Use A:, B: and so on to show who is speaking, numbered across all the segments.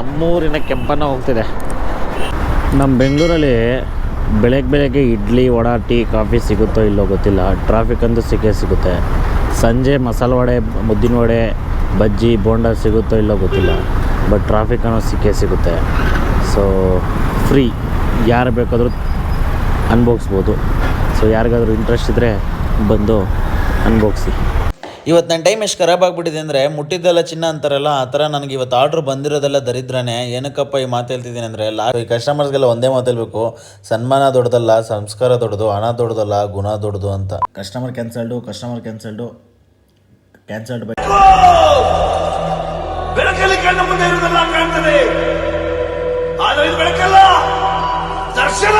A: ನಮ್ಮೂರಿನ ಕೆಂಪನ್ನ ಹೋಗ್ತಿದೆ. ನಮ್ಮ ಬೆಂಗಳೂರಲ್ಲಿ ಬೆಳಗ್ಗೆ ಬೆಳಗ್ಗೆ ಇಡ್ಲಿ, ವಡ, ಟೀ, ಕಾಫಿ ಸಿಗುತ್ತೋ ಇಲ್ಲೋ ಗೊತ್ತಿಲ್ಲ. ಟ್ರಾಫಿಕ್ ಅಂತೂ ಸಿಕ್ಕೇ ಸಿಗುತ್ತೆ. ಸಂಜೆ ಮಸಾಲೆ ವಡೆ, ಮುದ್ದಿನ ವಡೆ, ಬಜ್ಜಿ, ಬೋಂಡ ಸಿಗುತ್ತೋ ಇಲ್ಲೋ ಗೊತ್ತಿಲ್ಲ. ಬಟ್ ಟ್ರಾಫಿಕ್ ಅನ್ನೋ ಸಿಕ್ಕೇ ಸಿಗುತ್ತೆ. ಸೊ ಫ್ರೀ ಯಾರು ಬೇಕಾದರೂ ಅನ್ಭೋಗಿಸ್ಬೋದು. ಸೊ ಯಾರಿಗಾದರೂ ಇಂಟ್ರೆಸ್ಟ್ ಇದ್ದರೆ ಬಂದು ಅನ್ಭೋಗಿಸಿ.
B: ಇವತ್ತು ನನ್ನ ಟೈಮ್ ಎಷ್ಟು ಖರಾಬ್ ಆಗಿಬಿಟ್ಟಿದೆ ಅಂದರೆ ಮುಟ್ಟಿದ್ದೆಲ್ಲ ಚಿನ್ನ ಅಂತಾರಲ್ಲ ಆ ಥರ ನನಗೆ ಇವತ್ತು ಆರ್ಡ್ರ್ ಬಂದಿರೋದೆಲ್ಲ ದರಿದ್ರನೇ. ಏನಕ್ಕಪ್ಪ ಈ ಮಾತು ಹೇಳ್ತಿದ್ದೀನಿ ಅಂದರೆ ಲಾ ಈ ಕಸ್ಟಮರ್ಸ್ಗೆಲ್ಲ ಒಂದೇ ಮಾತು ಹೇಳಬೇಕು ಸನ್ಮಾನ ದೊಡ್ಡದಲ್ಲ ಸಂಸ್ಕಾರ ದೊಡ್ಡದು ಹಣ ದೊಡ್ಡದಲ್ಲ ಗುಣ ದೊಡ್ಡದು ಅಂತ.
A: Customer cancelled customer cancelled cancelled by
C: ಬೆಳಕಲ್ಲಿ ಕಣ್ಣು ಮುಂದೆ ಇರುವುದೆಲ್ಲ ಕಾಣ್ತದೆ. ಆದರೆ ಇದು ಬೆಳಕಲ್ಲ ದರ್ಶನ!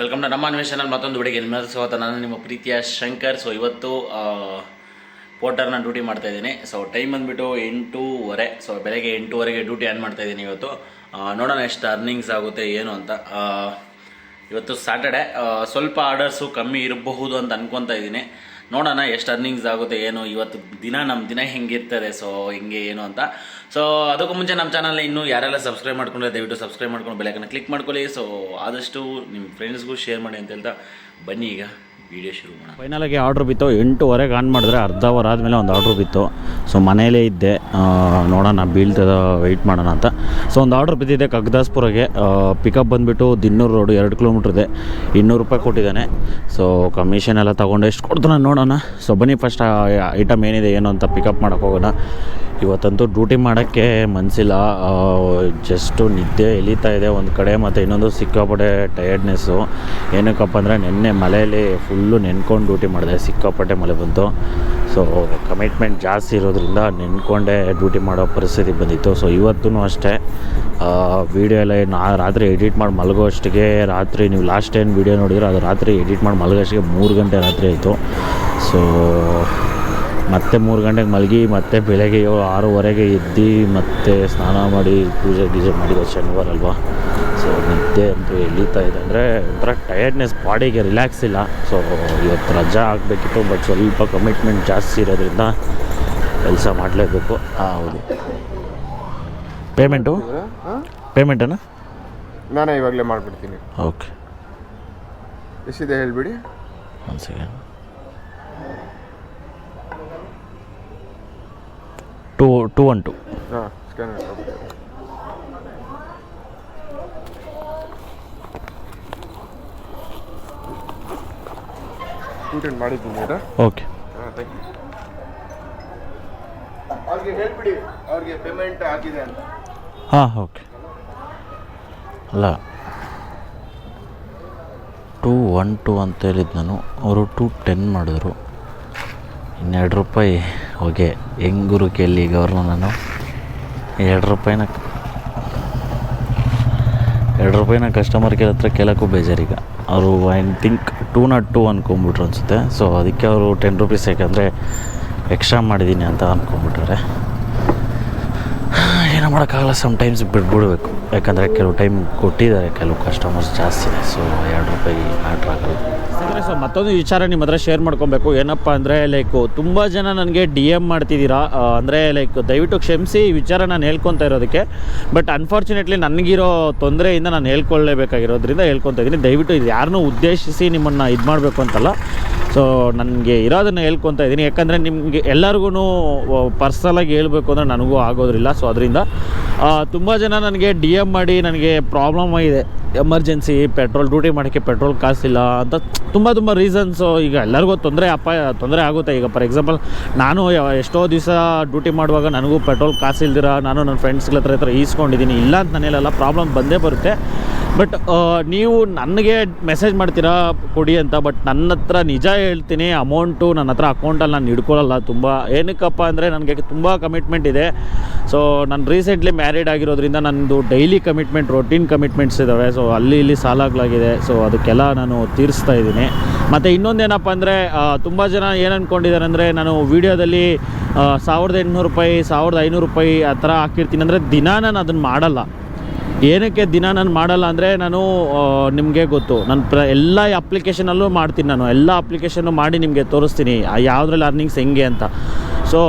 D: ವೆಲ್ಕಮ್ ಟು ನಮ್ಮ ಅನ್ವೇಷಣಲ್ಲಿ ಮತ್ತೊಂದು ವಿಡಿಯೋಗೆ ನಿಮ್ಮ ಸ್ವಾಗತ. ನಾನು ನಿಮ್ಮ ಪ್ರೀತಿಯ ಶಂಕರ್. ಸೊ ಇವತ್ತು ಪೋಟರ್ನ ಡ್ಯೂಟಿ ಮಾಡ್ತಾ ಇದ್ದೀನಿ. ಸೊ ಟೈಮ್ ಬಂದುಬಿಟ್ಟು ಎಂಟೂವರೆ ಸೊ ಬೆಳಗ್ಗೆ ಎಂಟೂವರೆಗೆ ಡ್ಯೂಟಿ ಆನ್ ಮಾಡ್ತಾ ಇದ್ದೀನಿ ಇವತ್ತು. ನೋಡೋಣ ಎಷ್ಟು ಅರ್ನಿಂಗ್ಸ್ ಆಗುತ್ತೆ, ಏನು ಅಂತ. ಇವತ್ತು ಸ್ಯಾಟರ್ಡೆ ಸ್ವಲ್ಪ ಆರ್ಡರ್ಸು ಕಮ್ಮಿ ಇರಬಹುದು ಅಂತ ಅನ್ಕೊತಾ ಇದ್ದೀನಿ. ನೋಡೋಣ ಎಷ್ಟು ಅರ್ನಿಂಗ್ಸ್ ಆಗುತ್ತೆ, ಏನು, ಇವತ್ತು ದಿನ ನಮ್ಮ ದಿನ ಹೆಂಗಿರ್ತದೆ ಸೊ ಹಿಂಗೆ, ಏನು ಅಂತ. ಸೊ ಅದಕ್ಕೂ ಮುಂಚೆ ನಮ್ಮ ಚಾನಲ್ ಇನ್ನೂ ಯಾರೆಲ್ಲ ಸಬ್ಸ್ಕ್ರೈಬ್ ಮಾಡ್ಕೊಂಡ್ರೆ ದಯವಿಟ್ಟು ಸಬ್ಸ್ಕ್ರೈಬ್ ಮಾಡ್ಕೊಂಡು ಬೆಳಕನ್ನು ಕ್ಲಿಕ್ ಮಾಡ್ಕೊಳ್ಳಿ. ಸೊ ಆದಷ್ಟು ನಿಮ್ಮ ಫ್ರೆಂಡ್ಸ್ಗೂ ಶೇರ್ ಮಾಡಿ ಅಂತ ಹೇಳ್ತಾ, ಬನ್ನಿ ಈಗ. ಶುರು
A: ಫೈನಲಾಗಿ ಆರ್ಡ್ರ್ ಬಿತ್ತು. ಎಂಟುವರೆಗೆ ಆನ್ ಮಾಡಿದ್ರೆ ಅರ್ಧ ಅವರ್ ಆದಮೇಲೆ ಒಂದು ಆರ್ಡ್ರ್ ಬಿತ್ತು. ಸೊ ಮನೇಲೇ ಇದ್ದೆ. ನೋಡೋಣ ಬೀಳ್ತದ ವೆಯ್ಟ್ ಮಾಡೋಣ ಅಂತ. ಸೊ ಒಂದು ಆರ್ಡ್ರ್ ಬಿದ್ದಿದ್ದೆ ಕಗ್ದಾಸ್ಪುರಗೆ. ಪಿಕಪ್ ಬಂದುಬಿಟ್ಟು ದಿನ್ನೂರು ರೋಡು ಎರಡು ಕಿಲೋಮೀಟ್ರ್ ಇದೆ. ಇನ್ನೂರು ರೂಪಾಯಿ ಕೊಟ್ಟಿದ್ದಾನೆ. ಸೊ ಕಮಿಷನ್ ಎಲ್ಲ ತೊಗೊಂಡು ಎಷ್ಟು ಕೊಡ್ತಾನೆ ನೋಡೋಣ. ಸೊ ಬನ್ನಿ ಫಸ್ಟ್ ಐಟಮ್ ಏನಿದೆ, ಏನು ಅಂತ ಪಿಕಪ್ ಮಾಡೋಕೆ ಹೋಗೋಣ. ಇವತ್ತಂತೂ ಡ್ಯೂಟಿ ಮಾಡೋಕ್ಕೆ ಮನಸ್ಸಿಲ್ಲ ಜಸ್ಟು ನಿದ್ದೆ ಎಲಿತಾ ಇದೆ. ಒಂದು ಕಡೆ ಮತ್ತು ಇನ್ನೊಂದು ಸಿಕ್ಕಾಪಡೆ ಟಯರ್ಡ್ನೆಸ್ಸು ಏನಕ್ಕಪ್ಪ ಅಂದರೆ ನಿನ್ನೆ ಮಳೆಯಲ್ಲಿ ಫುಲ್ಲು ನೆನ್ಕೊಂಡು ಡ್ಯೂಟಿ ಮಾಡಿದೆ. ಸಿಕ್ಕಾಪಟ್ಟೆ ಮಳೆ ಬಂತು. ಸೊ ಕಮಿಟ್ಮೆಂಟ್ ಜಾಸ್ತಿ ಇರೋದ್ರಿಂದ ನೆನ್ಕೊಂಡೇ ಡ್ಯೂಟಿ ಮಾಡೋ ಪರಿಸ್ಥಿತಿ ಬಂದಿತ್ತು. ಸೊ ಇವತ್ತೂ ಅಷ್ಟೇ. ವೀಡಿಯೋ ಎಲ್ಲ ನಾ ರಾತ್ರಿ ಎಡಿಟ್ ಮಾಡಿ ಮಲಗೋ ಅಷ್ಟಿಗೆ ರಾತ್ರಿ ನೀವು ಲಾಸ್ಟ್ ಟೈಮ್ ವೀಡಿಯೋ ನೋಡಿದ್ರೆ ಅದು ರಾತ್ರಿ ಎಡಿಟ್ ಮಾಡಿ ಮಲಗೋ ಅಷ್ಟಿಗೆ ಮೂರು ಗಂಟೆ ರಾತ್ರಿ ಆಯಿತು. ಸೊ ಮತ್ತೆ ಮೂರು ಗಂಟೆಗೆ ಮಲಗಿ, ಮತ್ತೆ ಬೆಳಗ್ಗೆ ಆರೂವರೆಗೆ ಎದ್ದು ಮತ್ತೆ ಸ್ನಾನ ಮಾಡಿ ಪೂಜೆ ಗೀಜೆ ಮಾಡಿದ ಶನಿವಾರ ಅಲ್ವಾ? ನಿದ್ದೆ ಅಂತೂ ಎಳೀತಾ ಇದೆ ಅಂದರೆ ಒಂಥರ ಟಯರ್ಡ್ನೆಸ್ ಬಾಡಿಗೆ ರಿಲ್ಯಾಕ್ಸ್ ಇಲ್ಲ. ಸೊ ಇವತ್ತು ರಜಾ ಆಗಬೇಕಿತ್ತು ಬಟ್ ಸ್ವಲ್ಪ ಕಮಿಟ್ಮೆಂಟ್ ಜಾಸ್ತಿ ಇರೋದ್ರಿಂದ ಕೆಲಸ ಮಾಡಲೇಬೇಕು. ಹೌದು. ಪೇಮೆಂಟು ಪೇಮೆಂಟನ್ನು
E: ನಾನೇ ಇವಾಗಲೇ ಮಾಡಿಬಿಡ್ತೀನಿ.
A: ಓಕೆ
E: ಎಷ್ಟಿದೆ ಹೇಳಿಬಿಡಿ?
A: ಒಂದು second two two one two
E: ಹಾಂ ಸ್ಕ್ಯಾನರ್ ಟೂಟೆಂಟ್ ಮಾಡಿದ್ದೀನಿ
A: ಓಕೆ.
E: ಹಾಂ ಥ್ಯಾಂಕ್ ಯು ಅವ್ರಿಗೆ ಹೇಳ್ಬಿಡಿ ಅವ್ರಿಗೆ ಪೇಮೆಂಟ್ ಆಗಿದೆ ಅಂತ.
A: ಹಾಂ ಓಕೆ. ಅಲ್ಲ ಟೂ ಒನ್ ಟು ಅಂತ ಹೇಳಿದ್ದು ನಾನು ಅವರು ಟೂ ಟೆನ್ ಮಾಡಿದ್ರು. ಇನ್ನೆರಡು ರೂಪಾಯಿ ಹೋಗೆ ಹೆಂಗುರು ಕೇಳಿ ಈಗ ಅವ್ರನ್ನ ನಾನು? ಎರಡು ರೂಪಾಯಿನ ಎರಡು ರೂಪಾಯಿನ ಕಸ್ಟಮರ್ ಕೇರ್ ಹತ್ರ ಕೇಳೋಕ್ಕೂ ಬೇಜಾರೀಗ ಅವರು I think to not to ಅನ್ಕೊಂಬಿಟ್ರು ಅನಿಸುತ್ತೆ. ಸೊ ಅದಕ್ಕೆ ಅವರು ಟೆನ್ ರುಪೀಸ್ ಯಾಕಂದರೆ ಎಕ್ಸ್ಟ್ರಾ ಮಾಡಿದ್ದೀನಿ ಅಂತ ಅಂದ್ಕೊಂಬಿಟ್ರೆ ಏನೋ ಮಾಡೋಕ್ಕಾಗಲ್ಲ ಸಮ್ಟೈಮ್ಸ್ ಬಿಟ್ಬಿಡ್ಬೇಕು. ಯಾಕಂದರೆ ಕೆಲವು ಟೈಮ್ ಕೊಟ್ಟಿದ್ದಾರೆ, ಕೆಲವು ಕಸ್ಟಮರ್ಸ್ ಜಾಸ್ತಿ ಇದೆ ಸೊ ಎರಡು ರೂಪಾಯಿ ಮ್ಯಾಟ್ರ್ ಆಗಲ್ಲ. ಸೊ ಮತ್ತೊಂದು ವಿಚಾರ ನಿಮ್ಮ ಹತ್ರ ಶೇರ್ ಮಾಡ್ಕೊಬೇಕು. ಏನಪ್ಪ ಅಂದರೆ ಲೈಕ್ ತುಂಬ ಜನ ನನಗೆ ಡಿ ಎಂ ಮಾಡ್ತಿದ್ದೀರಾ? ಅಂದರೆ ಲೈಕ್ ದಯವಿಟ್ಟು ಕ್ಷಮಿಸಿ ಈ ವಿಚಾರ ನಾನು ಹೇಳ್ಕೊತಾ ಇರೋದಕ್ಕೆ. ಬಟ್ ಅನ್ಫಾರ್ಚುನೇಟ್ಲಿ ನನಗಿರೋ ತೊಂದರೆಯಿಂದ ನಾನು ಹೇಳ್ಕೊಳ್ಳೇಬೇಕಾಗಿರೋದ್ರಿಂದ ಹೇಳ್ಕೊತಾ ಇದ್ದೀನಿ. ದಯವಿಟ್ಟು ಇದು ಯಾರನ್ನೂ ಉದ್ದೇಶಿಸಿ ನಿಮ್ಮನ್ನು ಇದು ಮಾಡಬೇಕು ಅಂತಲ್ಲ. ಸೊ ನನಗೆ ಇರೋದನ್ನು ಹೇಳ್ಕೊತಾ ಇದ್ದೀನಿ. ಯಾಕಂದರೆ ನಿಮಗೆ ಎಲ್ಲರಿಗೂ ಪರ್ಸನಲಾಗಿ ಹೇಳಬೇಕು ಅಂದರೆ ನನಗೂ ಆಗೋದ್ರಿಲ್ಲ. ಸೊ ಅದರಿಂದ ತುಂಬ ಜನ ನನಗೆ ಡಿ ಎಂ ಮಾಡಿ ನನಗೆ ಪ್ರಾಬ್ಲಮ್ ಇದೆ ಎಮರ್ಜೆನ್ಸಿ ಪೆಟ್ರೋಲ್ ಡ್ಯೂಟಿ ಮಾಡೋಕ್ಕೆ ಪೆಟ್ರೋಲ್ ಕಾಸಿಲ್ಲ ಅಂತ ತುಂಬ ತುಂಬ ರೀಸನ್ಸು ಈಗ ಎಲ್ಲರಿಗೂ ತೊಂದರೆ ಅಪ್ಪ ತೊಂದರೆ ಆಗುತ್ತೆ. ಈಗ ಫಾರ್ ಎಕ್ಸಾಂಪಲ್ ನಾನು ಎಷ್ಟೋ ದಿವಸ ಡ್ಯೂಟಿ ಮಾಡುವಾಗ ನನಗೂ ಪೆಟ್ರೋಲ್ ಕಾಸಿಲ್ದಿರ ನಾನು ನನ್ನ ಫ್ರೆಂಡ್ಸ್ಗಳ ಹತ್ರ ಹತ್ರ ಈಸ್ಕೊಂಡಿದ್ದೀನಿ. ಇಲ್ಲ ಅಂತ ನಾನು ಪ್ರಾಬ್ಲಮ್ ಬಂದೇ ಬರುತ್ತೆ. ಬಟ್ ನೀವು ನನಗೆ ಮೆಸೇಜ್ ಮಾಡ್ತೀರಾ, ಕೊಡಿ ಅಂತ ಬಟ್ ನನ್ನ ಹತ್ರ ನಿಜ ಹೇಳ್ತೀನಿ ಅಮೌಂಟು ನನ್ನ ಹತ್ರ ಅಕೌಂಟಲ್ಲಿ ನಾನು ಹಿಡ್ಕೊಳ್ಳಲ್ಲ ತುಂಬ. ಏನಕ್ಕಪ್ಪ ಅಂದರೆ ನನಗೆ ತುಂಬ ಕಮಿಟ್ಮೆಂಟ್ ಇದೆ. ಸೊ ನಾನು ರೀಸೆಂಟ್ಲಿ ಮ್ಯಾರಿಡ್ ಆಗಿರೋದ್ರಿಂದ ನನ್ನದು ಡೈಲಿ ಕಮಿಟ್ಮೆಂಟ್ ರೊಟೀನ್ ಕಮಿಟ್ಮೆಂಟ್ಸ್ ಇದ್ದಾವೆ ಸೊ ಅಲ್ಲಿ ಇಲ್ಲಿ ಸಾಲಾಗ್ಲಾಗಿದೆ ಸೊ ಅದಕ್ಕೆಲ್ಲ ನಾನು ತೀರಿಸ್ತಾ ಇದ್ದೀನಿ. ಮತ್ತು ಇನ್ನೊಂದೇನಪ್ಪ ಅಂದರೆ ತುಂಬ ಜನ ಏನು ಅಂದ್ಕೊಂಡಿದ್ದಾರೆ ಅಂದರೆ, ನಾನು ವೀಡಿಯೋದಲ್ಲಿ ಸಾವಿರದ ಎಂಟುನೂರು ರೂಪಾಯಿ, ಸಾವಿರದ ಐನೂರು ರೂಪಾಯಿ ಆ ಥರ ಹಾಕಿರ್ತೀನಿ ಅಂದರೆ ದಿನ ನಾನು ಅದನ್ನು ಮಾಡಲ್ಲ. ಏನಕ್ಕೆ ದಿನ ನಾನು ಮಾಡಲ್ಲ ಅಂದರೆ ನಾನು ನಿಮಗೆ ಗೊತ್ತು. ನಾನು ಪ್ರ, ಎಲ್ಲ ಅಪ್ಲಿಕೇಶನಲ್ಲೂ ಮಾಡ್ತೀನಿ ನಾನು. ಎಲ್ಲ ಅಪ್ಲಿಕೇಶನ್ನು ಮಾಡಿ ನಿಮಗೆ ತೋರಿಸ್ತೀನಿ. ಯಾವುದ್ರಲ್ಲಿ ಅರ್ನಿಂಗ್ಸ್ ಹೆಂಗೆ ಅಂತ. ಸೊ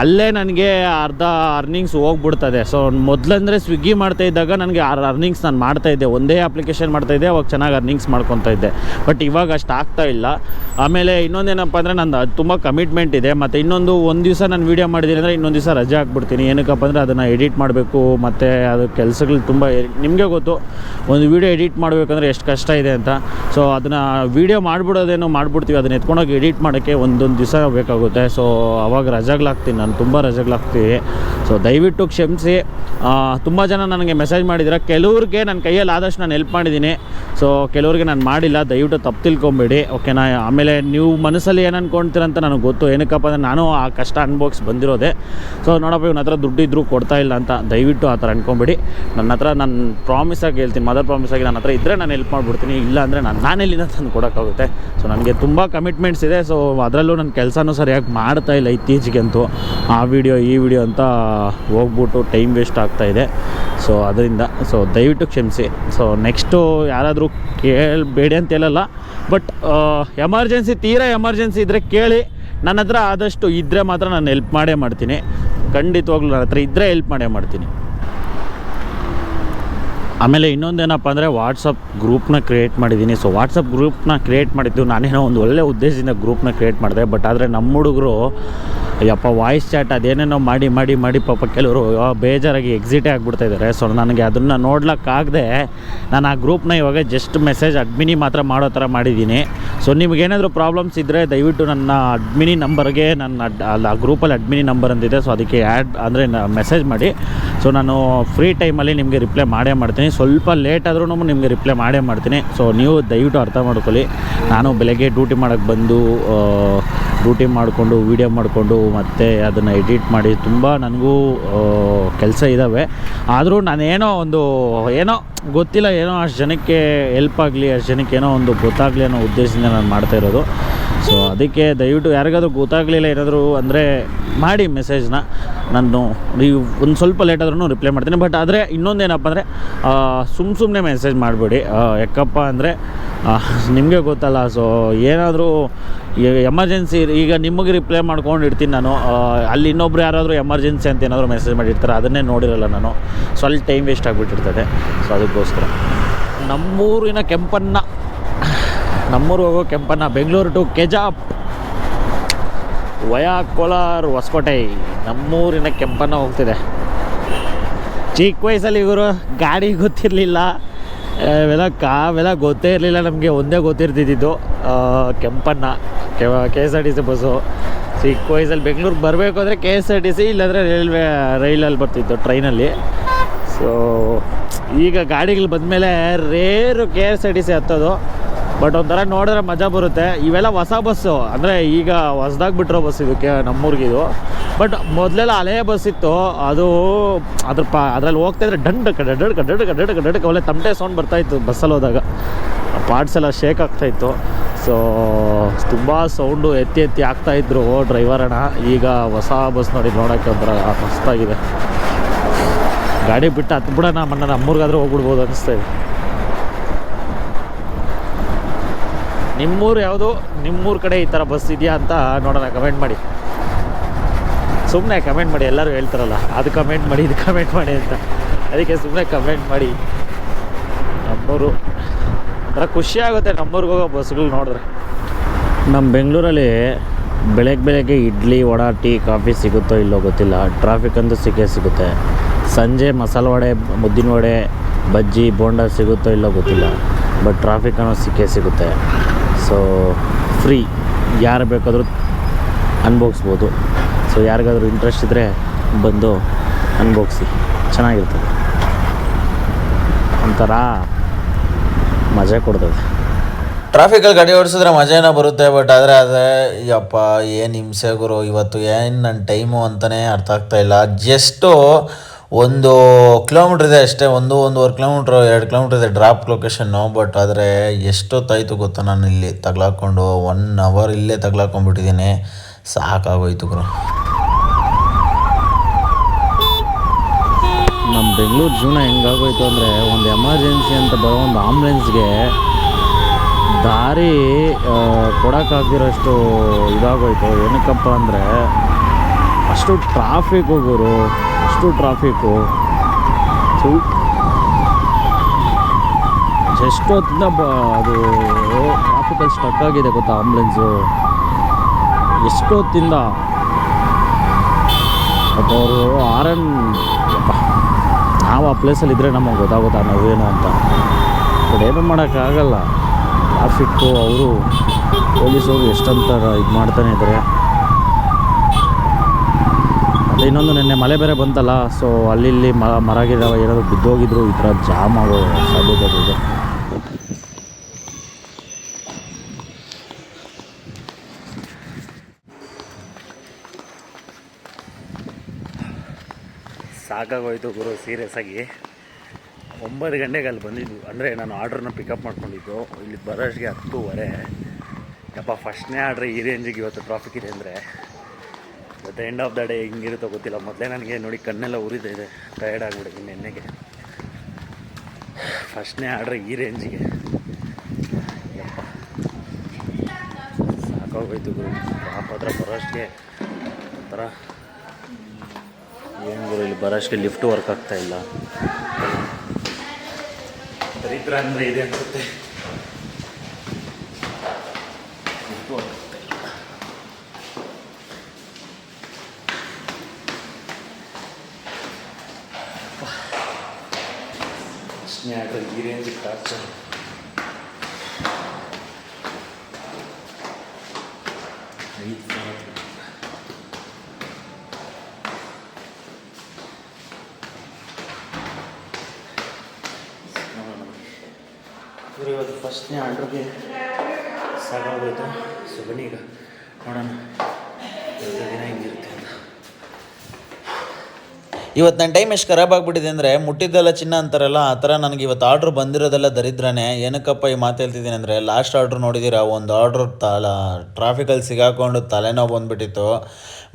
A: ಅಲ್ಲೇ ನನಗೆ ಅರ್ಧ ಅರ್ನಿಂಗ್ಸ್ ಹೋಗ್ಬಿಡ್ತದೆ. ಸೊ ಮೊದಲಂದರೆ ಸ್ವಿಗ್ಗಿ ಮಾಡ್ತಾ ಇದ್ದಾಗ ನನಗೆ ಅರ್ನಿಂಗ್ಸ್ ನಾನು ಮಾಡ್ತಾ ಇದ್ದೆ. ಒಂದೇ ಅಪ್ಲಿಕೇಶನ್ ಮಾಡ್ತಾ ಇದ್ದೆ, ಅವಾಗ ಚೆನ್ನಾಗಿ ಅರ್ನಿಂಗ್ಸ್ ಮಾಡ್ಕೊತಾ ಇದ್ದೆ. ಬಟ್ ಇವಾಗ ಅಷ್ಟು ಆಗ್ತಾ ಇಲ್ಲ. ಆಮೇಲೆ ಇನ್ನೊಂದೇನಪ್ಪ ಅಂದರೆ ನಂದು ತುಂಬ ಕಮಿಟ್ಮೆಂಟ್ ಇದೆ. ಮತ್ತು ಇನ್ನೊಂದು ಒಂದು ದಿವಸ ನಾನು ವೀಡಿಯೋ ಮಾಡಿದ್ದೀನಿ ಅಂದರೆ ಇನ್ನೊಂದು ದಿವಸ ರಜೆ ಹಾಕ್ಬಿಡ್ತೀನಿ. ಏನಕ್ಕಪ್ಪ ಅಂದರೆ ಅದನ್ನು ಎಡಿಟ್ ಮಾಡಬೇಕು. ಮತ್ತು ಅದು ಕೆಲಸಗಳು ತುಂಬ ನಿಮಗೆ ಗೊತ್ತು, ಒಂದು ವೀಡಿಯೋ ಎಡಿಟ್ ಮಾಡಬೇಕಂದ್ರೆ ಎಷ್ಟು ಕಷ್ಟ ಇದೆ ಅಂತ. ಸೊ ಅದನ್ನು ವೀಡಿಯೋ ಮಾಡಿಬಿಡೋದೇನೋ ಮಾಡಿಬಿಡ್ತೀವಿ. ಅದನ್ನ ಎತ್ಕೊಂಡೋಗಿ ಎಡಿಟ್ ಮಾಡೋಕ್ಕೆ ಒಂದೊಂದು ದಿವಸ ಬೇಕಾಗುತ್ತೆ. ಸೊ ಅವಾಗ ರಜೆಗಳಾಗ್ತೀನಿ, ನಾನು ತುಂಬ ರಜೆಗಳಾಗ್ತೀನಿ. ಸೊ ದಯವಿಟ್ಟು ಕ್ಷಮಿಸಿ. ತುಂಬ ಜನ ನನಗೆ ಮೆಸೇಜ್ ಮಾಡಿದ್ರೆ ಕೆಲವ್ರಿಗೆ ನನ್ನ ಕೈಯಲ್ಲಿ ಆದಷ್ಟು ನಾನು ಹೆಲ್ಪ್ ಮಾಡಿದ್ದೀನಿ. ಸೊ ಕೆಲವ್ರಿಗೆ ನಾನು ಮಾಡಿಲ್ಲ. ದಯವಿಟ್ಟು ತಪ್ಪು ತಿಳ್ಕೊಬೇಡಿ. ಓಕೆನಾ ಆಮೇಲೆ ನೀವು ಮನಸ್ಸಲ್ಲಿ ಏನು ಅಂದ್ಕೊಳ್ತೀರಂತ ನನಗೆ ಗೊತ್ತು. ಏನಕ್ಕಪ್ಪ ಅಂದರೆ ನಾನು ಆ ಕಷ್ಟ ಅನ್ಬೋಕ್ಸ್ ಬಂದಿರೋದೆ. ಸೊ ನೋಡಪ್ಪ, ಇವನ ಹತ್ರ ದುಡ್ಡಿದ್ರು ಕೊಡ್ತಾ ಇಲ್ಲ ಅಂತ ದಯವಿಟ್ಟು ಆ ಥರ ಅನ್ಕೊಂಬೇಡಿ. ನನ್ನ ಹತ್ರ ನಾನು ಪ್ರಾಮಿಸಾಗಿ ಹೇಳ್ತೀನಿ. ಮದರ್ ಪ್ರಾಮಿಸಾಗಿ ನನ್ನ ಹತ್ರ ಇದ್ದರೆ ನಾನು ಹೆಲ್ಪ್ ಮಾಡಿಬಿಡ್ತೀನಿ. ಇಲ್ಲ ಅಂದರೆ ನಾನು ನಾನೆಲ್ಲಿಂದ ತಂದು ಕೊಡೋಕ್ಕಾಗುತ್ತೆ? ಸೊ ನನಗೆ ತುಂಬ ಕಮಿಟ್ಮೆಂಟ್ಸ್ ಇದೆ. ಸೊ ಅದರಲ್ಲೂ ನನ್ನ ಕೆಲಸನೂ ಸರಿಯಾಗಿ ಮಾಡ್ತಾ ಇಲ್ಲ. ಇತ್ತೀಚೆಗಂತೂ ಆ ವಿಡಿಯೋ ಈ ವಿಡಿಯೋ ಅಂತ ಹೋಗ್ಬಿಟ್ಟು ಟೈಮ್ ವೇಸ್ಟ್ ಆಗ್ತಾ ಇದೆ. ಸೊ ಅದರಿಂದ ಸೊ ದಯವಿಟ್ಟು ಕ್ಷಮಿಸಿ. ಸೊ ನೆಕ್ಸ್ಟು ಯಾರಾದರೂ ಕೇಳಬೇಡಿ ಅಂತ ಹೇಳಲ್ಲ. ಬಟ್ ಎಮರ್ಜೆನ್ಸಿ ತೀರಾ ಎಮರ್ಜೆನ್ಸಿ ಇದ್ದರೆ ಕೇಳಿ. ನನ್ನ ಹತ್ರ ಆದಷ್ಟು ಇದ್ದರೆ ಮಾತ್ರ ನಾನು ಹೆಲ್ಪ್ ಮಾಡೇ ಮಾಡ್ತೀನಿ. ಖಂಡಿತವಾಗ್ಲೂ ನನ್ನ ಹತ್ರ ಇದ್ದರೆ ಹೆಲ್ಪ್ ಮಾಡೇ ಮಾಡ್ತೀನಿ. ಆಮೇಲೆ ಇನ್ನೊಂದೇನಪ್ಪ ಅಂದರೆ ವಾಟ್ಸಪ್ ಗ್ರೂಪ್ನ ಕ್ರಿಯೇಟ್ ಮಾಡಿದ್ದೀನಿ. ಸೊ ವಾಟ್ಸಪ್ ಗ್ರೂಪ್ನ ಕ್ರಿಯೇಟ್ ಮಾಡಿದ್ದು ನಾನೇನೋ ಒಂದು ಒಳ್ಳೆಯ ಉದ್ದೇಶದಿಂದ ಗ್ರೂಪ್ನ ಕ್ರಿಯೇಟ್ ಮಾಡಿದೆ. ಬಟ್ ಆದರೆ ನಮ್ಮ ಹುಡುಗರು ಯಪ್ಪ ವಾಯ್ಸ್ ಚಾಟ್ ಅದೇನೇನೋ ಮಾಡಿ ಮಾಡಿ ಮಾಡಿ ಪಾಪ ಕೆಲವರು ಬೇಜಾರಾಗಿ ಎಕ್ಸಿಟೇ ಆಗಿಬಿಡ್ತಾ ಇದ್ದಾರೆ ಸೊ ನನಗೆ ಅದನ್ನು ನೋಡ್ಲಿಕ್ಕಾಗದೆ ನಾನು ಆ ಗ್ರೂಪ್ನ ಇವಾಗ ಜಸ್ಟ್ ಮೆಸೇಜ್ ಅಡ್ಮಿನಿ ಮಾತ್ರ ಮಾಡೋ ಥರ ಮಾಡಿದ್ದೀನಿ. ಸೊ ನಿಮಗೇನಾದರೂ ಪ್ರಾಬ್ಲಮ್ಸ್ ಇದ್ದರೆ ದಯವಿಟ್ಟು ನನ್ನ ಅಡ್ಮಿನಿ ನಂಬರ್ಗೆ ನನ್ನ ಅಡ್, ಅಲ್ಲಿ, ಆ ಗ್ರೂಪಲ್ಲಿ ಅಡ್ಮಿನಿ ನಂಬರ್ ಅಂದಿದೆ ಸೊ ಅದಕ್ಕೆ ಆ್ಯಡ್ ಅಂದರೆ ಮೆಸೇಜ್ ಮಾಡಿ. ಸೊ ನಾನು ಫ್ರೀ ಟೈಮಲ್ಲಿ ನಿಮಗೆ ರಿಪ್ಲೈ ಮಾಡೇ ಮಾಡ್ತೀನಿ. ಸ್ವಲ್ಪ ಲೇಟ್ ಆದ್ರೂ ನಿಮಗೆ ರಿಪ್ಲೈ ಮಾಡೇ ಮಾಡ್ತೀನಿ. ಸೊ ನೀವು ದಯವಿಟ್ಟು ಅರ್ಥ ಮಾಡ್ಕೊಳ್ಳಿ. ನಾನು ಬೆಳಗ್ಗೆ ಡ್ಯೂಟಿ ಮಾಡೋಕ್ಕೆ ಬಂದು ಡ್ಯೂಟಿ ಮಾಡಿಕೊಂಡು ವೀಡಿಯೋ ಮಾಡಿಕೊಂಡು ಮತ್ತು ಅದನ್ನು ಎಡಿಟ್ ಮಾಡಿ ತುಂಬ ನನಗೂ ಕೆಲಸ ಇದ್ದಾವೆ ಆದರೂ ನಾನೇನೋ ಒಂದು, ಏನೋ ಗೊತ್ತಿಲ್ಲ, ಏನೋ ಅಷ್ಟು ಜನಕ್ಕೆ ಹೆಲ್ಪ್ ಆಗಲಿ, ಅಷ್ಟು ಜನಕ್ಕೆ ಏನೋ ಒಂದು ಗೊತ್ತಾಗಲಿ ಅನ್ನೋ ಉದ್ದೇಶದಿಂದ ನಾನು ಮಾಡ್ತಾ ಇರೋದು. ಸೊ ಅದಕ್ಕೆ ದಯವಿಟ್ಟು ಯಾರಿಗಾದ್ರೂ ಗೊತ್ತಾಗಲಿಲ್ಲ ಏನಾದರೂ ಅಂದರೆ ಮಾಡಿ ಮೆಸೇಜ್ನ ನಾನು ಒಂದು ಸ್ವಲ್ಪ ಲೇಟ್ ಆದ್ರೂ ರಿಪ್ಲೈ ಮಾಡ್ತೀನಿ. ಬಟ್ ಆದರೆ ಇನ್ನೊಂದೇನಪ್ಪ ಅಂದರೆ ಸುಮ್ಮ ಸುಮ್ಮನೆ ಮೆಸೇಜ್ ಮಾಡಬೇಡಿ. ಯಾಕಪ್ಪ ಅಂದರೆ ನಿಮಗೆ ಗೊತ್ತಲ್ಲ. ಸೊ ಏನಾದರೂ ಎಮರ್ಜೆನ್ಸಿ ಈಗ ನಿಮಗೆ ರಿಪ್ಲೈ ಮಾಡ್ಕೊಂಡು ಇಡ್ತೀನಿ ನಾನು ಅಲ್ಲಿ ಇನ್ನೊಬ್ರು ಯಾರಾದರೂ ಎಮರ್ಜೆನ್ಸಿ ಅಂತ ಏನಾದರೂ ಮೆಸೇಜ್ ಮಾಡಿರ್ತಾರೆ, ಅದನ್ನೇ ನೋಡಿರಲ್ಲ ನಾನು. ಸ್ವಲ್ಪ ಟೈಮ್ ವೇಸ್ಟ್ ಆಗಿಬಿಟ್ಟಿರ್ತದೆ. ಸೊ ಅದಕ್ಕೋಸ್ಕರ. ನಮ್ಮೂರಿನ ಕೆಂಪನ್ನ ನಮ್ಮೂರು ಹೋಗೋ ಕೆಂಪನ್ನ ಬೆಂಗಳೂರು ಟು ಕೆಜಾಪ್. ವಯಾ ಕೋಲಾರ್ ಹೊಸಕೋಟೆ, ನಮ್ಮೂರಿನ ಕೆಂಪನ್ನ ಹೋಗ್ತಿದೆ. ಚಿಕ್ಕ ವಯಸ್ಸಲ್ಲಿ ಇವರು ಗಾಡಿ ಗೊತ್ತಿರಲಿಲ್ಲ. ಇವೆಲ್ಲ ಕಾವೆಲ್ಲ ಗೊತ್ತೇ ಇರಲಿಲ್ಲ ನಮಗೆ, ಒಂದೇ ಗೊತ್ತಿರ್ತಿದ್ದು Kempanna K S R T C bus. ಚಿಕ್ಕ ವಯಸ್ಸಲ್ಲಿ ಬೆಂಗಳೂರಿಗೆ ಬರಬೇಕು ಅಂದರೆ K S R T C ಇಲ್ಲಾಂದರೆ ರೈಲ್ವೆ, ರೈಲಲ್ಲಿ ಬರ್ತಿತ್ತು ಟ್ರೈನಲ್ಲಿ. ಸೊ ಈಗ ಗಾಡಿಗಳು ಬಂದಮೇಲೆ rare K S R T C ಹತ್ತೋದು. But ಒಂಥರ ನೋಡಿದ್ರೆ ಮಜಾ ಬರುತ್ತೆ. ಇವೆಲ್ಲ ಹೊಸ ಬಸ್ಸು ಅಂದರೆ ಈಗ ಹೊಸ್ದಾಗಿ ಬಿಟ್ಟಿರೋ ಬಸ್ ಇದಕ್ಕೆ ನಮ್ಮೂರಿಗಿದು ಬಟ್ ಮೊದಲೆಲ್ಲ ಹಳೆಯ ಬಸ್ ಇತ್ತು. ಅದು ಅದ್ರ ಪ, ಅದ್ರಲ್ಲಿ ಹೋಗ್ತಾ ಇದ್ರೆ ದಂಡ ಕಡ್ಡಡ್ ಕಡ್ಡಡ್ ಕಡ್ಡಡ್ ಕಡ್ಡಡ್ ಒಳ್ಳೆ ತಮಟೆ ಸೌಂಡ್ ಬರ್ತಾಯಿತ್ತು ಬಸ್ಸಲ್ಲಿ ಹೋದಾಗ. ಪಾರ್ಟ್ಸ್ ಎಲ್ಲ ಶೇಕ್ ಆಗ್ತಾಯಿತ್ತು ಸೊ ತುಂಬ ಸೌಂಡು ಎತ್ತಿ ಎತ್ತಿ ಆಗ್ತಾಯಿದ್ರು ಡ್ರೈವರ್ ಅಣ್ಣ. ಈಗ ಹೊಸ ಬಸ್ ನೋಡಿ ನೋಡೋಕ್ಕೆ ಒಂಥರ ಮಸ್ತಾಗಿದೆ. ಗಾಡಿ ಬಿಟ್ಟು ಹತ್ಬಿಡೋಣ, ಮನ್ನ ನಮ್ಮೂರಿಗಾದ್ರೂ ಹೋಗ್ಬಿಡ್ಬೋದು ಅನಿಸ್ತಾ ಇದೆ. ನಿಮ್ಮೂರು ಯಾವುದು? ನಿಮ್ಮೂರು ಕಡೆ ಈ ಥರ ಬಸ್ ಇದೆಯಾ ಅಂತ ನೋಡೋಣ ಕಮೆಂಟ್ ಮಾಡಿ. ಸುಮ್ಮನೆ ಕಮೆಂಟ್ ಮಾಡಿ, ಎಲ್ಲರೂ ಹೇಳ್ತಾರಲ್ಲ, ಅದು ಕಮೆಂಟ್ ಮಾಡಿ, ಇದು ಕಮೆಂಟ್ ಮಾಡಿ ಅಂತ. ಅದಕ್ಕೆ ಸುಮ್ಮನೆ ಕಮೆಂಟ್ ಮಾಡಿ. ನಮ್ಮೂರು. ಒಂಥರ ಖುಷಿ ಆಗುತ್ತೆ ನಮ್ಮೂರಿಗೆ ಹೋಗೋ ಬಸ್ಗಳು ನೋಡಿದ್ರೆ. ನಮ್ಮ ಬೆಂಗಳೂರಲ್ಲಿ ಬೆಳಗ್ಗೆ ಬೆಳಗ್ಗೆ ಇಡ್ಲಿ, ವಡ, ಟೀ, ಕಾಫಿ ಸಿಗುತ್ತೋ ಇಲ್ಲೋ ಗೊತ್ತಿಲ್ಲ. ಟ್ರಾಫಿಕ್ ಅಂತೂ ಸಿಕ್ಕೇ ಸಿಗುತ್ತೆ. ಸಂಜೆ ಮಸಾಲೆ ವಡೆ, ಮುದ್ದಿನ ವಡೆ, ಬಜ್ಜಿ, ಬೋಂಡ ಸಿಗುತ್ತೋ ಇಲ್ಲೋ ಗೊತ್ತಿಲ್ಲ. ಬಟ್ ಟ್ರಾಫಿಕ್ ಅನ್ನೋ ಸಿಕ್ಕೇ ಸಿಗುತ್ತೆ. ಸೊ ಫ್ರೀ, ಯಾರು ಬೇಕಾದರೂ ಅನುಭವಿಸ್ಬೋದು ಸೊ ಯಾರಿಗಾದ್ರೂ ಇಂಟ್ರೆಸ್ಟ್ ಇದ್ದರೆ ಬಂದು ಅನ್ಭೋಗಿಸಿ. ಚೆನ್ನಾಗಿರ್ತದೆ ಒಂಥರ ಮಜಾ ಕೊಡ್ತದೆ.
B: ಟ್ರಾಫಿಕಲ್ಲಿ ಗಾಡಿ ಓಡಿಸಿದ್ರೆ ಮಜಾನ ಬರುತ್ತೆ ಬಟ್ ಆದರೆ ಅದೇ, ಯಪ್ಪ, ಏನು ಹಿಂಸೆ ಗುರು, ಇವತ್ತು ಏನು ನನ್ನ ಟೈಮು ಅಂತಲೇ ಅರ್ಥ ಆಗ್ತಾ ಇಲ್ಲ. ಜಸ್ಟು ಒಂದು ಕಿಲೋಮೀಟ್ರ್ ಇದೆ ಅಷ್ಟೇ, ಒಂದು, ಒಂದೂವರೆ ಕಿಲೋಮೀಟ್ರ್ ಎರಡು ಕಿಲೋಮೀಟ್ರ್ ಇದೆ ಡ್ರಾಪ್ ಲೊಕೇಶನ್ನು ಬಟ್ ಆದರೆ ಎಷ್ಟೊತ್ತಾಯಿತು ಗೊತ್ತಾ ನಾನು ಇಲ್ಲಿ ತಗ್ಲಾಕೊಂಡು ಒನ್ ಅವರ್ ಇಲ್ಲೇ ತಗ್ಲಾಕೊಂಡ್ಬಿಟ್ಟಿದ್ದೀನಿ. ಸಾಕಾಗೋಯ್ತು ಗುರು
A: ನಮ್ಮ ಬೆಂಗಳೂರು ಜೀವನ ಹೆಂಗಾಗೋಯ್ತು ಅಂದರೆ, ಒಂದು ಎಮರ್ಜೆನ್ಸಿ ಅಂತ ಬರೋ ಒಂದು ಆಂಬುಲೆನ್ಸ್ಗೆ ದಾರಿ ಕೊಡೋಕ್ಕಾಗ್ದಿರೋಷ್ಟು ಇದಾಗೋಯ್ತು. ಏನಕ್ಕಪ್ಪ ಅಂದರೆ, ಅಷ್ಟು ಟ್ರಾಫಿಕ್ ಗುರು. ಅಷ್ಟು ಟ್ರಾಫಿಕ್ಕು ಎಷ್ಟೊತ್ತಿಂದ ಬ, ಅದು ಟ್ರಾಫಿಕಲ್ಲಿ ಸ್ಟಕ್ ಆಗಿದೆ ಗೊತ್ತಾ ಆಂಬ್ಯುಲೆನ್ಸು ಎಷ್ಟೊತ್ತಿಂದ ಬಟ್ ಅವರು ಎನ್ ನಾವು ಆ ಪ್ಲೇಸಲ್ಲಿ ಇದ್ದರೆ ನಮಗೆ ಗೊತ್ತಾಗುತ್ತಾ ನಾವೇನು ಅಂತ. ಬಟ್ ಏನು ಮಾಡೋಕ್ಕಾಗಲ್ಲ. ಟ್ರಾಫಿಕ್ಕು ಅವರು ಪೊಲೀಸವರು ಎಷ್ಟಂತ ಇದು ಮಾಡ್ತಾನೆ ಇದ್ದಾರೆ ಇನ್ನೊಂದು ನಿನ್ನೆ ಮಳೆ ಬೇರೆ ಬಂತಲ್ಲ ಸೊ ಅಲ್ಲಿ ಇಲ್ಲಿ ಮ, ಮರ ಗಿಡ ಏನಾದರೂ ಬಿದ್ದೋಗಿದ್ರು, ಈ ಥರ ಜಾಮ್ ಆಗೋ ಸಾಧ್ಯತೆ ಇದೆ. ಸಾಕಾಗೋಯ್ತು ಗುರು ಸೀರಿಯಸ್ ಆಗಿ. ಒಂಬತ್ತು ಗಂಟೆಗೆ ಅಲ್ಲಿ ಬಂದಿದ್ದು ಅಂದರೆ ನಾನು ಆರ್ಡ್ರನ್ನ ಪಿಕಪ್ ಮಾಡ್ಕೊಂಡಿದ್ದು. ಇಲ್ಲಿ ಬರೋಷ್ಟಿಗೆ ಹತ್ತೂವರೆ. ಯಪ್ಪ ಫಸ್ಟ್ನೇ ಆರ್ಡ್ರ್ ಈ ರೇಂಜಿಗೆ ಇವತ್ತು ಟ್ರಾಫಿಕ್ ಇದೆ ಅಂದರೆ. But end of the day ಹಿಂಗಿರುತ್ತೋ ಗೊತ್ತಿಲ್ಲ. ಮೊದಲೇ ನನಗೆ ನೋಡಿ ಕಣ್ಣೆಲ್ಲ ಉರಿತಾ ಇದೆ. ಟಯರ್ಡ್ ಆಗಿಬಿಟ್ಟಿದ್ದೀನಿ ನಿನ್ನೆಗೆ. ಫಸ್ಟ್ನೇ ಆರ್ಡ್ರ್ ಈ ರೇಂಜಿಗೆ ಸಾಕಾಗೋಯ್ತು ಗುರು. ಪಾಪ ಹತ್ರ ಬರೋಷ್ಗೆ ಒಂಥರ ಏನು ಗುರು, ಇಲ್ಲಿ ಬರೋಷ್ಟಿಗೆ ಲಿಫ್ಟ್ ವರ್ಕ್ ಆಗ್ತಾಯಿಲ್ಲ ದರಿದ್ರ ಅಂದರೆ ಇದೆ ಅನ್ಸುತ್ತೆ ಲಿಫ್ಟ್ ವರ್ಕ್ ಆಗ್ತಾ ಇಲ್ಲ ಐದು ಸಾವಿರ ಇವರು ಇವತ್ತು ಫಸ್ಟ್ನೇ ಆರ್ಡ್ರಿಗೆ ಸಾಕಾಗೋಯ್ತು. ಸೊ ಬನ್ನಿ ಈಗ ನೋಡೋಣ. ದಿನ ಹೆಂಗಿರುತ್ತೆ.
B: ಇವತ್ತು ನನ್ನ ಟೈಮ್ ಎಷ್ಟು ಖರಾಬ್ ಆಗಿಬಿಟ್ಟಿದೆ ಅಂದರೆ ಮುಟ್ಟಿದ್ದೆಲ್ಲ ಚಿನ್ನ ಅಂತಾರಲ್ಲ, ಆ ಥರ ನನಗೆ ಇವತ್ತು ಆರ್ಡ್ರ್ ಬಂದಿರೋದೆಲ್ಲ ದರಿದ್ರನೇ. ಏನಕ್ಕಪ್ಪ ಈ ಮಾತು ಹೇಳ್ತಿದ್ದೀನಿ ಅಂದರೆ ಲಾಸ್ಟ್ ಆರ್ಡ್ರ್ ನೋಡಿದ್ದೀರಾ ಒಂದು ಆರ್ಡ್ರ್ ತಲ ಟ್ರಾಫಿಕಲ್ಲಿ ಸಿಗಾಕೊಂಡು ತಲೆನೋವು ಬಂದುಬಿಟ್ಟಿತ್ತು.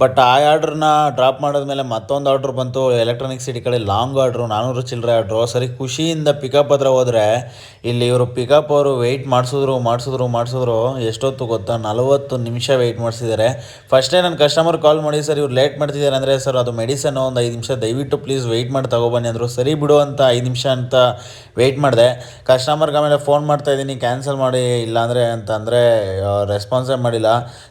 B: ಬಟ್ ಆ ಆರ್ಡ್ರನ್ನ ಡ್ರಾಪ್ ಮಾಡಿದ್ಮೇಲೆ ಮತ್ತೊಂದು ಆರ್ಡ್ರ್ ಬಂತು ಎಲೆಕ್ಟ್ರಾನಿಕ್ ಸಿಟಿ ಕಡೆ ಲಾಂಗ್ ಆರ್ಡ್ರು ನಾನ್ನೂರು ಚಿಲ್ಲರೆ ಆರ್ಡ್ರು ಸರಿ, ಖುಷಿಯಿಂದ ಪಿಕಪ್ ಹತ್ರ ಹೋದರೆ, ಇಲ್ಲಿ ಇವರು ಪಿಕಪ್ ಅವರು ವೆಯ್ಟ್ ಮಾಡಿಸಿದ್ರು ಮಾಡಿಸಿದ್ರು ಮಾಡಿಸಿದ್ರು, ಎಷ್ಟೊತ್ತು ಗೊತ್ತಾ, ನಲವತ್ತು ನಿಮಿಷ ವೆಯ್ಟ್ ಮಾಡಿಸಿದ್ದಾರೆ. ಫಸ್ಟೇ ನನ್ನ ಕಸ್ಟಮರ್ ಕಾಲ್ ಮಾಡಿ, ಸರ್, ಇವ್ರು ಲೇಟ್ ಮಾಡ್ತಿದ್ದಾರೆ ಅಂದರೆ, ಸರ್, ಅದು ಮೆಡಿಸನ್ ಒಂದು ಐದು ನಿಮಿಷ ದಯವಿಟ್ಟು ಪ್ಲೀಸ್ ವೆಯ್ಟ್ ಮಾಡಿ ತೊಗೊಬನ್ನಿ ಅಂದರು. ಸರಿ ಬಿಡು ಅಂತ ಐದು ನಿಮಿಷ ಅಂತ ವೆಯ್ಟ್ ಮಾಡಿದೆ. ಕಸ್ಟಮರ್ಗೆ ಆಮೇಲೆ ಫೋನ್ ಮಾಡ್ತಾ ಇದ್ದೀನಿ ಕ್ಯಾನ್ಸಲ್ ಮಾಡಿ, ಇಲ್ಲಾಂದರೆ ಅಂತಂದರೆ ರೆಸ್ಪಾನ್ಸೇ ಮಾಡಿಲ್ಲ.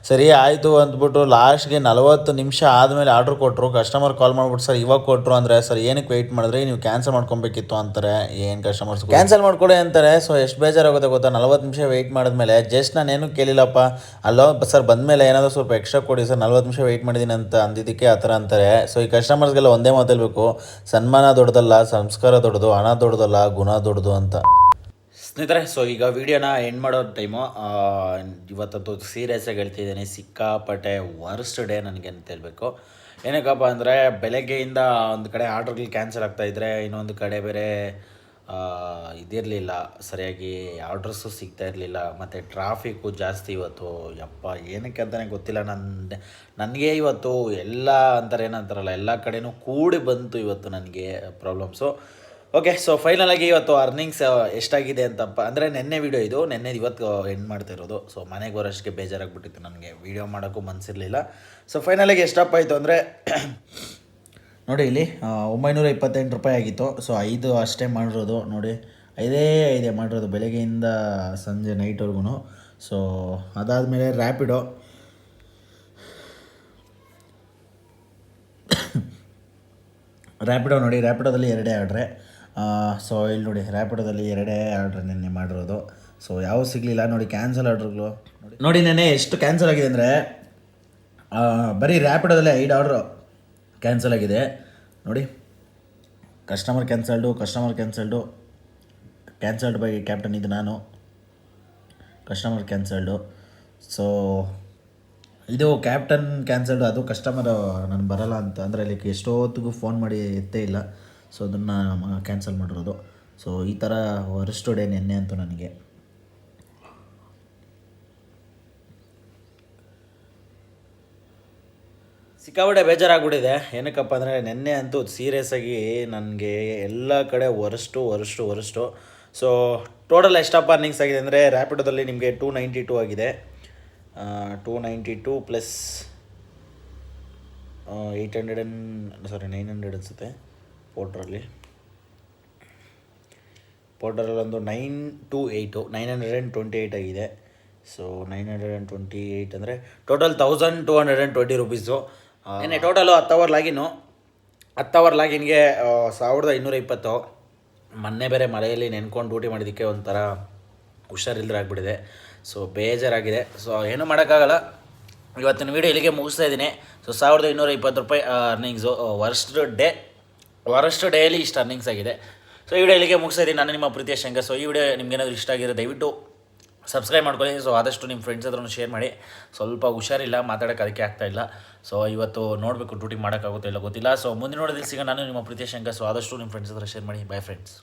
B: ಸರಿ ಆಯಿತು ಅಂದ್ಬಿಟ್ಟು ಲಾಸ್ಟ್ಗೆ ನಲವತ್ತು ನಿಮಿಷ ಆದಮೇಲೆ ಆರ್ಡ್ರ್ ಕೊಟ್ಟರು ಕಸ್ಟಮರ್ ಕಾಲ್ ಮಾಡ್ಬಿಟ್ಟು, ಸರ್, ಇವಾಗ ಕೊಟ್ಟರು ಅಂದರೆ, ಸರ್, ಏನಕ್ಕೆ ವೆಯ್ಟ್ ಮಾಡಿದ್ರೆ? ನೀವು ಕ್ಯಾನ್ಸಲ್ ಮಾಡ್ಕೊಬೇಕಿತ್ತು ಅಂತಾರೆ. ಏನು ಕಸ್ಟಮರ್ಸ್ ಕ್ಯಾನ್ಸಲ್ ಮಾಡ್ಕೊಡಿ ಅಂತಾರೆ. ಸೊ ಎಷ್ಟು ಬೇಜಾರಾಗುತ್ತೆ ಗೊತ್ತಾ? ನಲ್ವತ್ತು ನಿಮಿಷ ವೆಯ್ಟ್ ಮಾಡಿದ್ಮೇಲೆ ಜಸ್ಟ್ ನಾನೇನು ಕೇಳಿಲ್ಲಪ್ಪ. ಅಲ್ಲೋ ಸರ್, ಬಂದಮೇಲೆ ಏನಾದರೂ ಸ್ವಲ್ಪ ಎಕ್ಸ್ಟ್ರಾ ಕೊಡಿ, ಸರ್, ನಲ್ವತ್ತು ನಿಮಿಷ ವೆಯ್ಟ್ ಮಾಡಿದ್ದೀನಿ ಅಂತ ಅಂದಿದ್ದಕ್ಕೆ ಆ ಥರ ಅಂತಾರೆ. ಸೊ ಈ ಕಸ್ಟಮರ್ಸ್ಗೆಲ್ಲ ಒಂದೇ ಮಾತೇಳಬೇಕು ಸನ್ಮಾನ ದೊಡ್ಡದಲ್ಲ, ಸಂಸ್ಕಾರ ದೊಡ್ಡದು, ಹಣ ದೊಡ್ಡದಲ್ಲ, ಗುಣ ದೊಡ್ಡದು ಅಂತ.
A: ಸ್ನೇಹಿತರೆ ಸೊ ಈಗ ವಿಡಿಯೋನ ಎಂಡ್ ಮಾಡೋ ಟೈಮು ಇವತ್ತಂತೂ ಸೀರಿಯಸ್ ಆಗಿ ಹೇಳ್ತಿದ್ದೀನಿ ಸಿಕ್ಕಾಪಟ್ಟೆ ವರ್ಸ್ಟ್ ಡೇ ನನಗೆ ಅಂತ ಹೇಳ್ಬೇಕು. ಏನಕ್ಕಪ್ಪ ಅಂದರೆ, ಬೆಳಗ್ಗೆಯಿಂದ ಒಂದು ಕಡೆ ಆರ್ಡ್ರ್ಗಳು ಕ್ಯಾನ್ಸಲ್ ಆಗ್ತಾಯಿದ್ರೆ ಇನ್ನೊಂದು ಕಡೆ ಬೇರೆ ಇದಿರಲಿಲ್ಲ. ಸರಿಯಾಗಿ ಆರ್ಡ್ರಸ್ಸು ಸಿಗ್ತಾ ಇರಲಿಲ್ಲ. ಮತ್ತು ಟ್ರಾಫಿಕ್ಕು ಜಾಸ್ತಿ ಇವತ್ತು. ಯಪ್ಪ, ಏನಕ್ಕೆ ಅಂತಲೇ ಗೊತ್ತಿಲ್ಲ. ನನ್ನ ನನಗೆ ಇವತ್ತು ಎಲ್ಲ ಅಂತಾರೆ, ಏನಂತಾರಲ್ಲ, ಎಲ್ಲ ಕಡೆನೂ ಕೂಡಿ ಬಂತು ಇವತ್ತು ನನಗೆ ಪ್ರಾಬ್ಲಮ್ಸು ಓಕೆ ಸೊ ಫೈನಲಾಗಿ ಇವತ್ತು ಅರ್ನಿಂಗ್ಸ್ ಎಷ್ಟಾಗಿದೆ ಅಂತಪ್ಪ, ಅಂದರೆ ನೆನ್ನೆ ವಿಡಿಯೋ ಇದು. ನೆನ್ನೆ ಇವತ್ತು ಎಂಡ್ ಮಾಡ್ತಾ ಇರೋದು. ಸೊ ಮನೆಗೆ ಬರೋಷ್ಟಕ್ಕೆ ಬೇಜಾರಾಗಿಬಿಟ್ಟಿತ್ತು ನನಗೆ. ವಿಡಿಯೋ ಮಾಡೋಕ್ಕೂ ಮನಸ್ಸಿರಲಿಲ್ಲ ಸೊ ಫೈನಲಾಗಿ ಎಷ್ಟಪ್ಪ ಆಯಿತು ಅಂದರೆ ನೋಡಿ ಇಲ್ಲಿ ಒಂಬೈನೂರ ಇಪ್ಪತ್ತೆಂಟು ರೂಪಾಯಿ ಆಗಿತ್ತು. ಸೊ ಐದು ಅಷ್ಟೇ ಮಾಡಿರೋದು. ನೋಡಿ, ಐದೇ ಐದೇ ಮಾಡಿರೋದು ಬೆಳಗ್ಗೆಯಿಂದ ಸಂಜೆ ನೈಟ್ವರೆಗೂ ಸೊ ಅದಾದಮೇಲೆ ರ್ಯಾಪಿಡೋ ರ್ಯಾಪಿಡೋ ನೋಡಿ ರ್ಯಾಪಿಡೋದಲ್ಲಿ ಎರಡೇ ಆರ್ಡ್ರೆ. ಸೊ ಇಲ್ಲಿ ನೋಡಿ ರ್ಯಾಪಿಡೋದಲ್ಲಿ ಎರಡೇ ಆರ್ಡ್ರ್ ನಿನ್ನೆ ಮಾಡಿರೋದು. ಸೊ ಯಾವ ಸಿಗಲಿಲ್ಲ. ನೋಡಿ ಕ್ಯಾನ್ಸಲ್ ಆರ್ಡ್ರ್ಗಳು. ನೋಡಿ ನೋಡಿ ನೆನ್ನೆ ಎಷ್ಟು ಕ್ಯಾನ್ಸಲ್ ಆಗಿದೆ ಅಂದರೆ ಬರೀ ರ್ಯಾಪಿಡೋದಲ್ಲಿ ಐದು ಆರ್ಡ್ರು. ಕ್ಯಾನ್ಸಲ್ ಆಗಿದೆ. ನೋಡಿ customer cancelled customer cancelled cancelled by captain ಇದು ನಾನು. ಕಸ್ಟಮರ್ ಕ್ಯಾನ್ಸಲ್ಡು ಸೊ ಇದು ಕ್ಯಾಪ್ಟನ್ ಕ್ಯಾನ್ಸಲ್ಡು ಅದು ಕಸ್ಟಮರ್ ನಾನು ಬರಲ್ಲ ಅಂತ. ಅಂದರೆ ಲೈಕ್ ಎಷ್ಟೊತ್ತಿಗೂ ಫೋನ್ ಮಾಡಿ ಎತ್ತೇ ಇಲ್ಲ. ಸೊ ಅದನ್ನು ಕ್ಯಾನ್ಸಲ್ ಮಾಡಿರೋದು. ಸೊ ಈ ಥರ ಅರೆಸ್ಟು ಡೇ ನೆನ್ನೆ ಅಂತೂ ನನಗೆ. ಸಿಕ್ಕಾಪಟ್ಟೆ ಬೇಜಾರಾಗ್ಬಿಟ್ಟಿದೆ. ಏನಕ್ಕಪ್ಪ ಅಂದರೆ ನಿನ್ನೆ ಅಂತೂ ಸೀರಿಯಸ್ ಆಗಿ ನನಗೆ ಎಲ್ಲ ಕಡೆ worst worst worst so total ಎಷ್ಟಪ್ಪ ಅರ್ನಿಂಗ್ಸ್ ಆಗಿದೆ ಅಂದರೆ ರ್ಯಾಪಿಡೋದಲ್ಲಿ ನಿಮಗೆ ಟೂ ನೈಂಟಿ ಟೂ ಆಗಿದೆ. Two ninety two plus eight hundred and sorry nine hundred ಅನಿಸುತ್ತೆ ಪೋಟ್ರಲ್ಲಿ ಪೋರ್ಟ್ರಲ್ಲೊಂದು nine two eight nine hundred and twenty eight ಆಗಿದೆ. So nine hundred and twenty eight ಅಂದರೆ total thousand two hundred and twenty rupees ಏನೇ total ಹತ್ತು hour login, ಹತ್ತು hour ಲಾಗಿನ್ಗೆ ಸಾವಿರದ ಇನ್ನೂರ ಇಪ್ಪತ್ತು. ಮೊನ್ನೆ ಬೇರೆ ಮಳೆಯಲ್ಲಿ ನೆನ್ಕೊಂಡು ಡ್ಯೂಟಿ ಮಾಡಿದ್ದಕ್ಕೆ ಒಂಥರ ಹುಷಾರಿಲ್ದ್ರೆ ಆಗಿಬಿಟ್ಟಿದೆ. ಸೊ ಬೇಜಾರಾಗಿದೆ. ಸೊ ಏನೂ ಮಾಡೋಕ್ಕಾಗಲ್ಲ. ಇವತ್ತಿನ ವೀಡಿಯೋ ಇಲ್ಲಿಗೆ ಮುಗಿಸ್ತಾ ಇದ್ದೀನಿ. ಸೊ ಸಾವಿರದ ಇನ್ನೂರ ಇಪ್ಪತ್ತು ರೂಪಾಯಿ earnings worst day worst daily ಇಷ್ಟು ಅರ್ನಿಂಗ್ಸ್ ಆಗಿದೆ. ಸೊ ಈ ವಿಡಿಯೋ ಇಲ್ಲಿಗೆ ಮುಗಿಸ್ತಾ ಇದ್ದೀನಿ. ನಾನು ನಿಮ್ಮ ಪ್ರೀತಿಯ ಶಂಕರ್ ಸೊ ಈ ವಿಡಿಯೋ ನಿಮ್ಗೇನಾದರೂ ಇಷ್ಟ ಆಗಿರೋ ದಯವಿಟ್ಟು ಸಬ್ಸ್ಕ್ರೈಬ್ ಮಾಡ್ಕೊಳ್ಳಿ. ಸೊ ಆದಷ್ಟು ನಿಮ್ಮ ಫ್ರೆಂಡ್ಸ್ ಹತ್ರನೂ ಶೇರ್ ಮಾಡಿ. ಸ್ವಲ್ಪ ಹುಷಾರಿಲ್ಲ ಮಾತಾಡೋಕ್ಕೆ ಅದಕ್ಕೆ ಇಲ್ಲ. ಸೊ ಇವತ್ತು ನೋಡಬೇಕು ಡ್ಯೂಟಿ ಮಾಡೋಕ್ಕಾಗುತ್ತೋ ಇಲ್ಲ ಗೊತ್ತಿಲ್ಲ. ಸೊ ಮುಂದಿನ ನೋಡೋದಿಲ್ಲ ಸಿಗ ನಾನು ನಿಮ್ಮ ಪ್ರೀತಿಯ ಶಂಕರ್. ಸೊ ಆದಷ್ಟು ನಿಮ್ಮ ಫ್ರೆಂಡ್ಸ್ ಹತ್ರ ಶೇರ್ ಮಾಡಿ. By friends